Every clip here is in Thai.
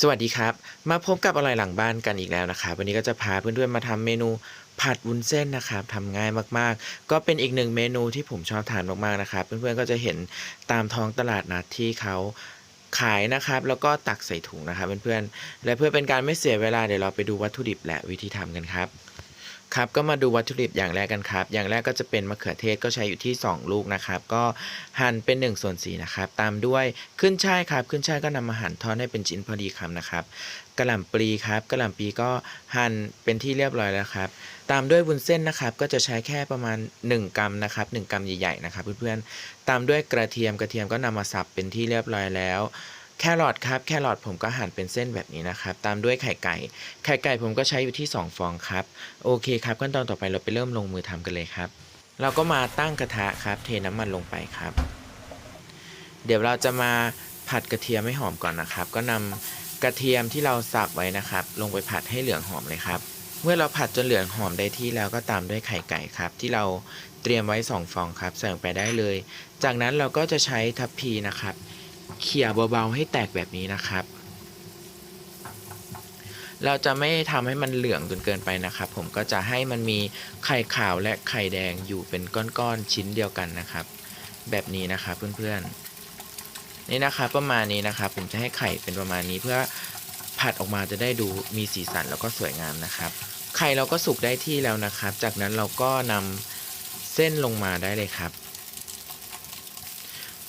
สวัสดีครับ มาพบกับอร่อยหลังบ้านกันอีกแล้วนะครับ วันนี้ก็จะพาเพื่อนๆมาทำเมนูผัดวุ้นเส้นนะครับทำง่ายมากๆ ก็เป็นอีกหนึ่งเมนูที่ผมชอบทานมากๆนะครับ เพื่อนๆก็จะเห็นตามท้องตลาดนัดที่เขาขายนะครับ แล้วก็ตักใส่ถุงนะครับเพื่อนๆและเพื่อเป็นการไม่เสียเวลาเดี๋ยวเราไปดูวัตถุดิบและวิธีทำกันครับ ครับก็มาดูวัตถุดิบอย่างแรกกันครับ อย่างแรกก็จะเป็นมะเขือเทศก็ใช้อยู่ที่ 2 ลูกนะครับ ก็หั่นเป็น1ส่วน4นะครับ ตามด้วยขึ้นช่ายครับ ขึ้นช่ายก็นำมาหั่นทอดให้เป็นชิ้นพอดีคำนะครับกระหล่ำปลีครับกระหล่ำปลีก็หั่นเป็นที่เรียบร้อยแล้วครับ ตามด้วยวุ้นเส้นนะครับ ก็จะใช้แค่ประมาณ 1 กรัมนะครับ1กรัมใหญ่ๆนะครับเพื่อนๆตามด้วยกระเทียมกระเทียมก็นำมาสับเป็นที่เรียบร้อยแล้ว แครอทครับแครอทผมก็หั่นเป็นเส้นแบบนี้นะครับ ตามด้วยไข่ไก่ไข่ไก่ผมก็ใช้อยู่ที่ 2 ฟองครับ โอเคครับขั้นตอนต่อไปเราไปเริ่มลงมือทำกันเลยครับ เราก็มาตั้งกระทะครับเทน้ำมันลงไปครับ เดี๋ยวเราจะมาผัดกระเทียมให้หอมก่อนนะครับ ก็นำกระเทียมที่เราสับไว้นะครับ ลงไปผัดให้เหลืองหอมเลยครับ เมื่อเราผัดจนเหลืองหอมได้ที่แล้วก็ตามด้วยไข่ไก่ครับ ที่เราเตรียมไว้ 2 ฟองครับใส่ลงไปได้เลย จากนั้นเราก็จะใช้ทัพพีนะครับ เขี่ยเบาๆให้แตกแบบนี้นะครับ เราจะไม่ทำให้มันเหลืองจนเกินไปนะครับ ผมก็จะให้มันมีไข่ขาวและไข่แดงอยู่เป็นก้อนๆชิ้นเดียวกันนะครับ แบบนี้นะครับเพื่อนๆนี่นะครับประมาณนี้นะครับ ผมจะให้ไข่เป็นประมาณนี้เพื่อผัดออกมาจะได้ดูมีสีสันแล้วก็สวยงามนะครับ ไข่เราก็สุกได้ที่แล้วนะครับ จากนั้นเราก็นำเส้นลงมาได้เลยครับ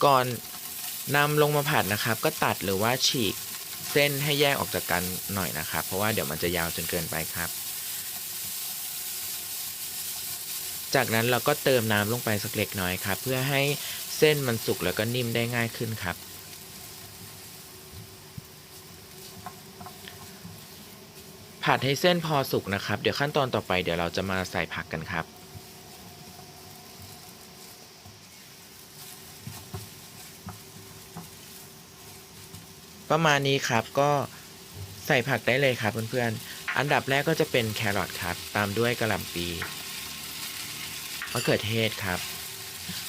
ก่อน นำลงมาผัดนะครับ ก็ตัดหรือว่าฉีกเส้นให้แยกออกจากกันหน่อยนะครับ เพราะว่าเดี๋ยวมันจะยาวจนเกินไปครับ จากนั้นเราก็เติมน้ำลงไปสักเล็กน้อยครับ เพื่อให้เส้นมันสุกแล้วก็นิ่มได้ง่ายขึ้นครับ ผัดให้เส้นพอสุกนะครับ เดี๋ยวขั้นตอนต่อไปเดี๋ยวเราจะมาใส่ผักกันครับ ประมาณนี้ครับก็ใส่ผักได้เลยครับเพื่อนๆ อันดับแรกก็จะเป็นแครอทครับ ตามด้วยกระหล่ำปีมะเขือเทศครับ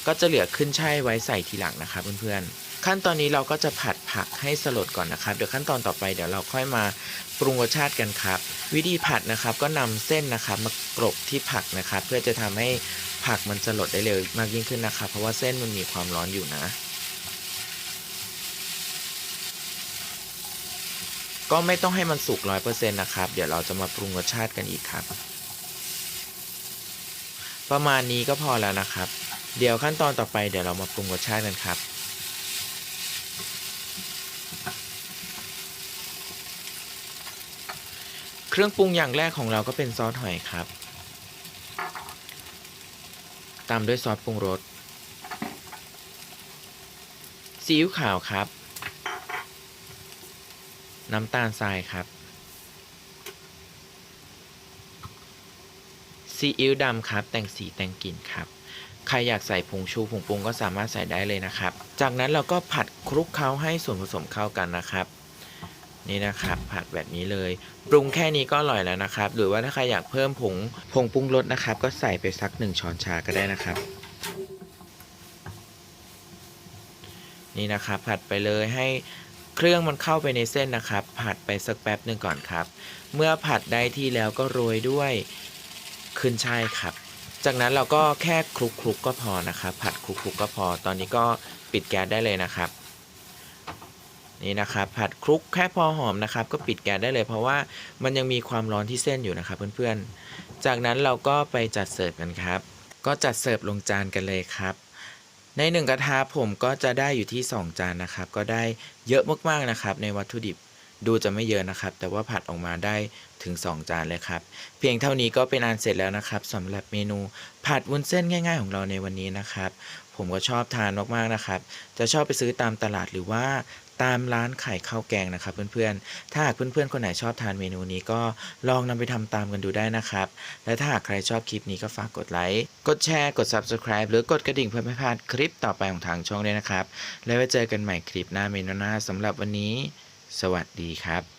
ก็จะเหลือขึ้นช่ายไว้ใส่ทีหลังนะครับเพื่อนๆ ขั้นตอนนี้เราก็จะผัดผักให้สลดก่อนนะครับ เดี๋ยวขั้นตอนต่อไปเดี๋ยวเราค่อยมาปรุงรสชาติกันครับ วิธีผัดนะครับก็นำเส้นนะครับมากรบที่ผักนะครับ เพื่อจะทำให้ผักมันสลดได้เร็วมากยิ่งขึ้นนะครับ เพราะว่าเส้นมันมีความร้อนอยู่นะ ก็ไม่ต้องให้มันสุกร้อยเปอร์เซ็นต์นะครับ เดี๋ยวเราจะมาปรุงรสชาติกันอีกครับ ประมาณนี้ก็พอแล้วนะครับ เดี๋ยวขั้นตอนต่อไปเดี๋ยวเรามาปรุงรสชาติกันครับ เครื่องปรุงอย่างแรกของเราก็เป็นซอสหอยครับ ตามด้วยซอสปรุงรสซีอิ๊วขาวครับ น้ำตาลทรายครับ ซีอิ๊วดำครับ แต่งสีแต่งกลิ่นครับ ใครอยากใส่ผงชูผงปรุงก็สามารถใส่ได้เลยนะครับ จากนั้นเราก็ผัดคลุกเคล้าให้ส่วนผสมเข้ากันนะครับ นี่นะครับ ผัดแบบนี้เลย ปรุงแค่นี้ก็อร่อยแล้วนะครับ หรือว่าถ้าใครอยากเพิ่มผงผงปรุงรสนะครับ ก็ใส่ไปสักหนึ่งช้อนชาก็ได้นะครับนี่นะครับผัดไปเลยให้ เครื่องมันเข้าไปในเส้นนะครับ ผัดไปสักแป๊บหนึ่งก่อนครับ เมื่อผัดได้ที่แล้วก็โรยด้วยขึ้นช่ายครับ จากนั้นเราก็แค่คลุกคลุกก็พอนะครับ ผัดคลุกคลุกๆก็พอ ตอนนี้ก็ปิดแก๊สได้เลยนะครับ นี่นะครับ ผัดคลุกแค่พอหอมนะครับ ก็ปิดแก๊สได้เลย เพราะว่ามันยังมีความร้อนที่เส้นอยู่นะครับ เพื่อนๆ จากนั้นเราก็ไปจัดเสิร์ฟกันครับ ก็จัดเสิร์ฟลงจานกันเลยครับ ในหนึ่งกระทะผมก็จะได้อยู่ที่ 2 จานนะครับ ก็ได้เยอะมากๆนะครับ ในวัตถุดิบ ดูจะไม่เยอะนะครับ แต่ว่าผัดออกมาได้ถึง 2 จานเลยครับ เพียงเท่านี้ก็เป็นอันเสร็จแล้วนะครับสำหรับเมนูผัดวุ้นเส้นง่าย ๆ ของเราในวันนี้นะครับ ผมก็ชอบทานมากๆนะครับ จะชอบไปซื้อตามตลาดหรือว่าตามร้านขายข้าวแกงนะครับเพื่อนๆ ถ้าหากเพื่อนๆ คนไหนชอบทานเมนูนี้ก็ลองนำไปทำตามกันดูได้นะครับ และถ้าหากใครชอบคลิปนี้ก็ฝากกดไลค์ กดแชร์ กด Subscribe หรือกดกระดิ่งเพื่อไม่พลาดคลิปต่อไปของทางช่องด้วยนะครับ แล้วไว้เจอกันใหม่คลิปหน้าเมนูหน้าสำหรับวันนี้ สวัสดีครับ